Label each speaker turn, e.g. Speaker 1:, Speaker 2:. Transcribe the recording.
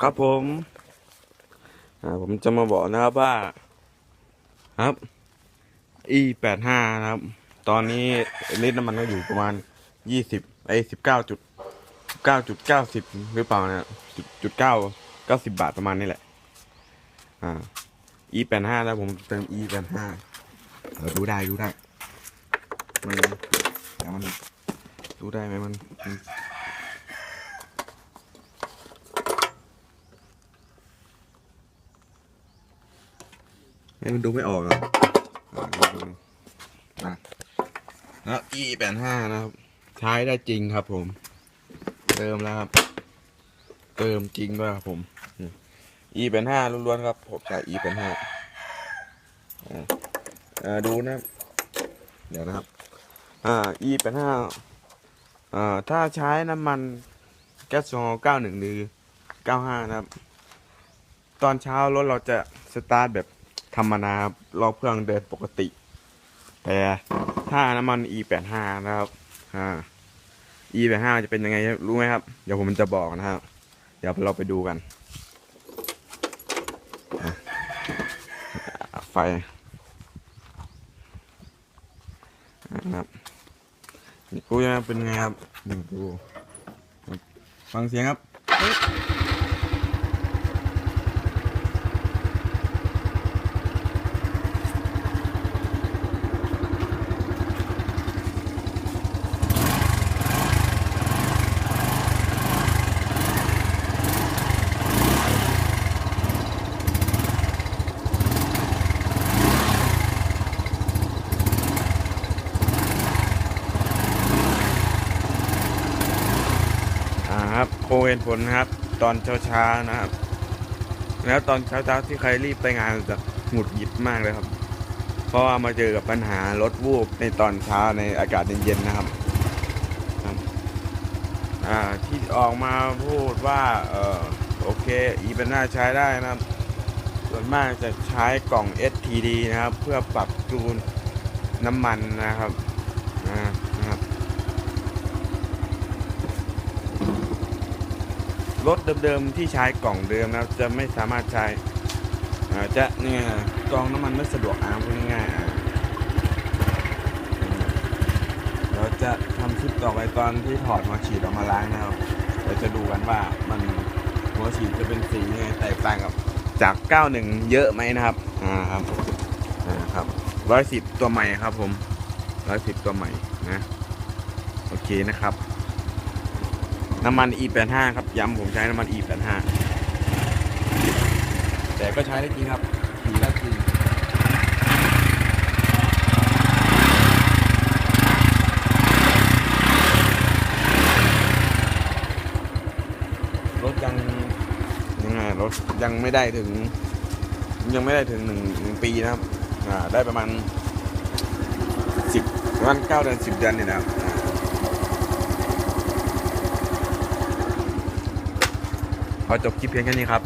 Speaker 1: ครับผมอ่าผมจะมาบอกนะครับว่า ครับ e แปดห้านะครับ ตอนนี้ลิตรน้ำมันก็อยู่ประมาณยี่สิบไอ้สิบเก้าจุดเก้าจุดเก้าสิบหรือเปล่านะจุดจุดเก้าเก้าสิบบาทประมาณนี้แหละ อ่า e แปดห้าแล้วผมเติม e แปดห้าดูได้ดูได้มันแต่มันดูได้ไหมมัน ให้มันดูไม่ออกอะอ่าดูดูอะแล้ว e แปดห้านะครับ ใช้ได้จริงครับผม เติมแล้วครับ เติมจริงด้วยครับผม e แปดห้าล้วนๆครับ ผมใช้ e แปดห้าอ่าดูนะครับเดี๋ยวนะครับ อ่า e แปดห้าอ่าถ้าใช้น้ำมันแก๊สโซฮอล์เก้าหนึ่งหรือเก้าห้านะครับ ตอนเช้ารถเราจะสตาร์ทแบบ ธรรมดารอบเครื่องเดินปกติ แต่ถ้าน้ำมัน e85 นะครับอ่า e85 จะเป็นยังไงรู้ไหมครับ เดี๋ยวผมจะบอกนะครับ เดี๋ยวเราไปดูกัน ไฟนะครับนี่กูจะเป็นไงครับหนึ่งดูฟังเสียงครับ ครับโคเห็นผลนะครับ ตอนเช้าๆนะครับ แล้วตอนเช้าๆที่ใครรีบไปงานจะหงุดหงิดมากเลยครับ เพราะว่ามาเจอกับปัญหารถวูบในตอนเช้าในอากาศเย็นๆนะครับที่ออกมาพูดว่าเออโอเคอีเป็นหน้าใช้ได้นะครับ ส่วนมากจะใช้กล่อง STD นะครับ เพื่อปรับจูนน้ำมันนะครับอ่านะค รถเดิมๆที่ใช้กล่องเดิมนะครับ จะไม่สามารถใช้จะเนี่ยกรองน้ำมันไม่สะดวกอาพูดง่ายๆเราจะทำคลิปต่อไปตอนที่ถอดหัวฉีดออกมาล้างนะครับ เราจะดูกันว่ามันหัวฉีดจะเป็นสียังไงแตกต่างกับจาก 91 เยอะไหมนะครับ อ่าครับอ่าครับ110ตัวใหม่ครับผม110ตัวใหม่นะ โอเคนะครับ น้ำมัน E85 ครับย้ำผมใช้น้ำมัน E85 แต่ก็ใช้ได้จริงครับดีได้จริงรถยังยังไงรถยังไม่ได้ถึง ยังไม่ได้ถึงหนึ่งหนึ่งปีนะครับ อ่า ได้ประมาณสิบประมาณเก้าเดือนสิบเดือนเนี่ยนะครับอ่า ขอจบคลิปเพียงแค่นี้ครับ